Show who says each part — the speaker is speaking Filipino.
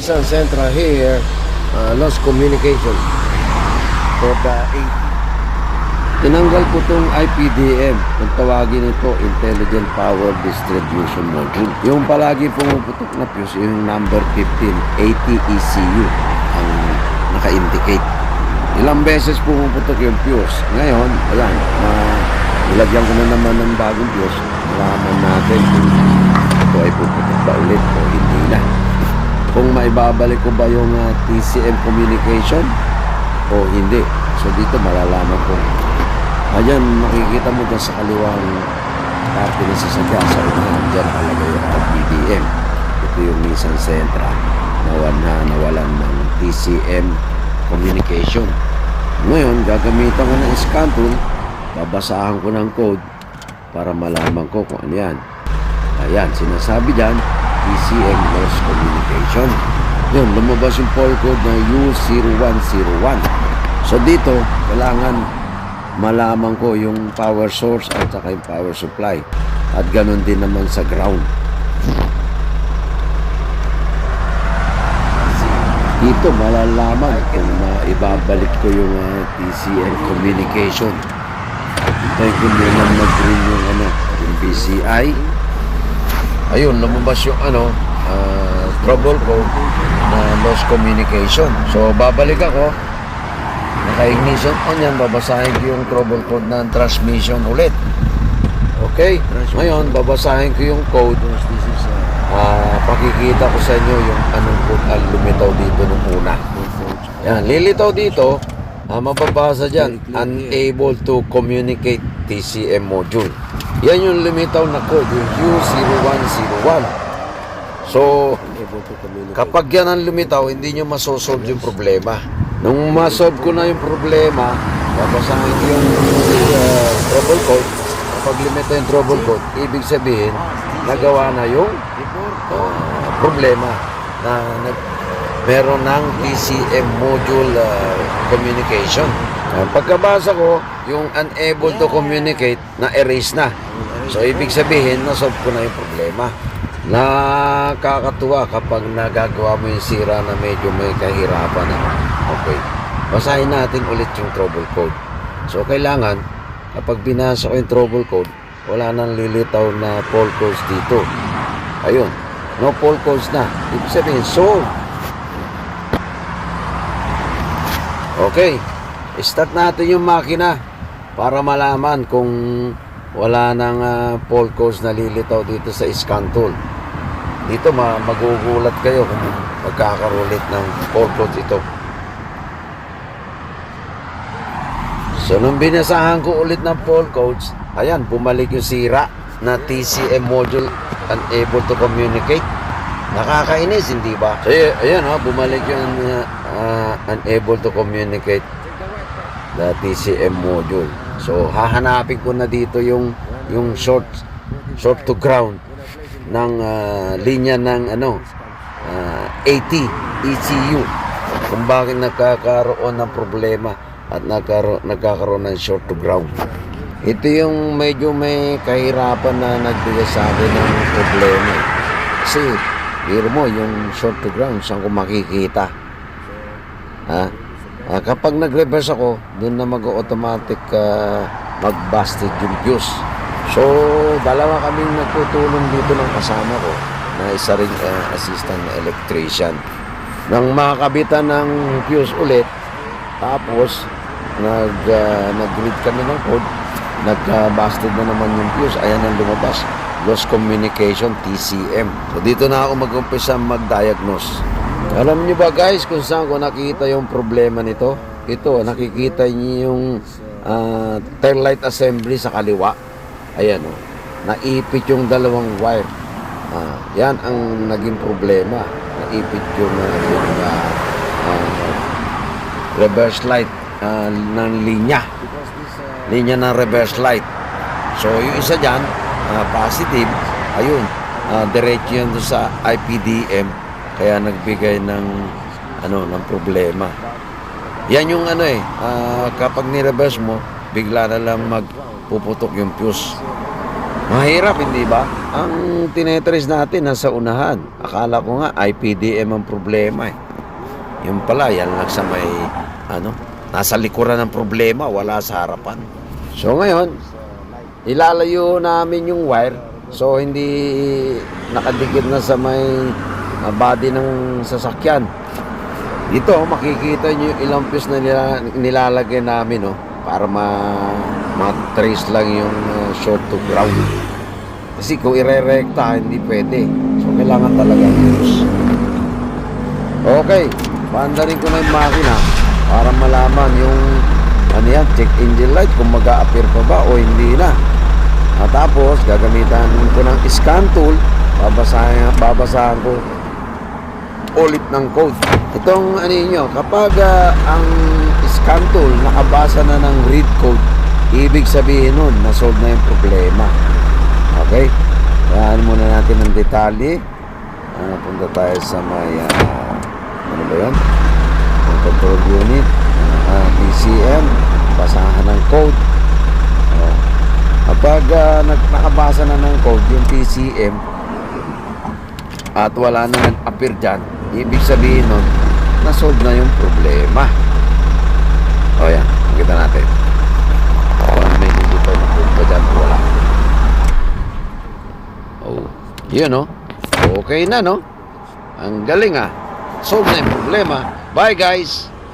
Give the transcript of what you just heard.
Speaker 1: Nissan Sentra here, uh, lost communication for the 80. Tinanggal ko tong IPDM, kung tawagin ito, Intelligent Power Distribution Module. Yung palagi pumuputok na fuse, yung number 15, 80 ECU, ang naka-indicate. Ilang beses pumuputok yung fuse. Ngayon, ayan, na nilagyan ko na naman ng bagong fuse. Malaman natin kung ito ay puputok ba ulit o hindi na. Kung maibabalik ko ba yung ah, TCM communication o hindi. So dito malalaman ko. Ayan, makikita mo dyan sa kaliwang parte ng sasakyan sa unahan. Dyan nakalagay yung RPDM. Ito yung Nissan Sentra na nawalan ng TCM communication. Ngayon, gagamitan ko ng scan tool. Babasahan ko ng code para malaman ko kung ano yan. Ayan, sinasabi dyan, TCM loss communication. Yun, lumabas yung poll code na U0101. So dito, kailangan malaman ko yung power source at saka yung power supply. At ganun din naman sa ground. Dito malalaman kung maibabalik ko yung ah, TCM communication. Hintayin ko muna mag-green yung ano, yung BCI. Ayun, lumabas yung ano, ah, trouble code na lost communication. So, babalik ako. Naka-ignition on yan, babasahin ko yung trouble code ng transmission ulit. Okay? Ngayon, babasahin ko yung code. Ah, pakikita ko sa inyo yung anong code ang lumitaw dito nung una. Yan, lilitaw dito, ah, mababasa dyan, unable to communicate TCM module. Yan yung lumitaw na code, yung U0101. So, kapag yan ang lumitaw, hindi nyo masosolve yung problema. Nung masolve ko na yung problema, babasahin ko yung uh, trouble code. Kapag lumitaw yung trouble code, ibig sabihin, nagawa na yung uh, problema na nag meron ng TCM module uh, communication. Uh, pagkabasa ko, yung unable to communicate na erase na. So, ibig sabihin, nasolve ko na yung problema. Nakakatuwa kapag nagagawa mo yung sira na medyo may kahirapan. Na. Okay. Basahin natin ulit yung trouble code. So, kailangan, kapag binasa ko yung trouble code, wala nang lilitaw na fault codes dito. Ayun. No fault codes na. Ibig sabihin, solve. Okay. Start natin yung makina para malaman kung wala nang uh, fault codes na lilitaw dito sa scan tool. Dito ma magugulat kayo kung magkakaroon ng fault codes ito. So, nung binasahan ko ulit ng fault codes, ayan, bumalik yung sira na TCM module unable to communicate. Nakakainis, hindi ba? So, ayan, oh, bumalik yung uh, uh, unable to communicate the TCM module. So, hahanapin ko na dito yung yung short short to ground ng uh, linya ng ano uh, 80 ECU kung bakit nagkakaroon ng problema at nagkaroon, nagkakaroon ng short to ground. Ito yung medyo may kahirapan na nagbigay sa akin ng problema. Kasi, biro mo, yung short to ground, saan ko makikita? Ha? Ah, kapag nag-reverse ako, doon na mag-automatic uh, mag-busted yung fuse. So, dalawa kaming nagtutulong dito ng kasama ko na isa ring uh, assistant na electrician. Nang makabitan ng fuse ulit, tapos nag uh, nag-read kami ng code, nag-busted na naman yung fuse. Ayan ang lumabas. Lost communication, TCM. So, dito na ako mag-umpisa mag-diagnose. Alam niyo ba guys kung saan ko nakita yung problema nito? Ito, nakikita niyo yung uh, tail light assembly sa kaliwa. Ayan o. Oh. Naipit yung dalawang wire. Uh, yan ang naging problema. Naipit yung, uh, yung uh, uh, reverse light uh, ng linya. Linya ng reverse light. So yung isa dyan, uh, positive, ayun, uh, diretso yan sa IPDM kaya nagbigay ng ano ng problema. Yan yung ano eh, uh, kapag ni-reverse mo, bigla na lang magpuputok yung fuse. Mahirap, hindi ba? Ang tinetrace natin nasa unahan. Akala ko nga IPDM ang problema eh. Yung pala, yan lang sa may, ano, nasa likuran ng problema, wala sa harapan. So ngayon, ilalayo namin yung wire so hindi nakadikit na sa may ah, body ng sasakyan. Ito, makikita nyo yung ilang piece na nila, nilalagay namin, no? Para ma, ma-trace lang yung uh, short to ground. Kasi kung ire-recta, hindi pwede. So, kailangan talaga use. Okay, paandarin ko na yung makina para malaman yung ano yan, check engine light kung mag-a-appear pa ba o hindi na. At tapos, gagamitan ko ng scan tool, babasahin, babasahan ko ulit ng code. Itong ano nyo, kapag ah, ang scan tool nakabasa na ng read code, ibig sabihin nun, na-solve na yung problema. Okay? Kayaan muna natin ng detalye. Ah, punta tayo sa may, ah, ano ba yun? Control unit, ah, PCM, basahan ng code. Oh. Kapag nag- nakabasa na ng code yung PCM, at wala na nag-appear dyan, ibig sabihin nun, na-solve na yung problema. O yan, makita natin. Kung may hindi pa na punta dyan, wala. Oh, yun no? Okay na no? Ang galing ah. Solve na yung problema. Bye guys!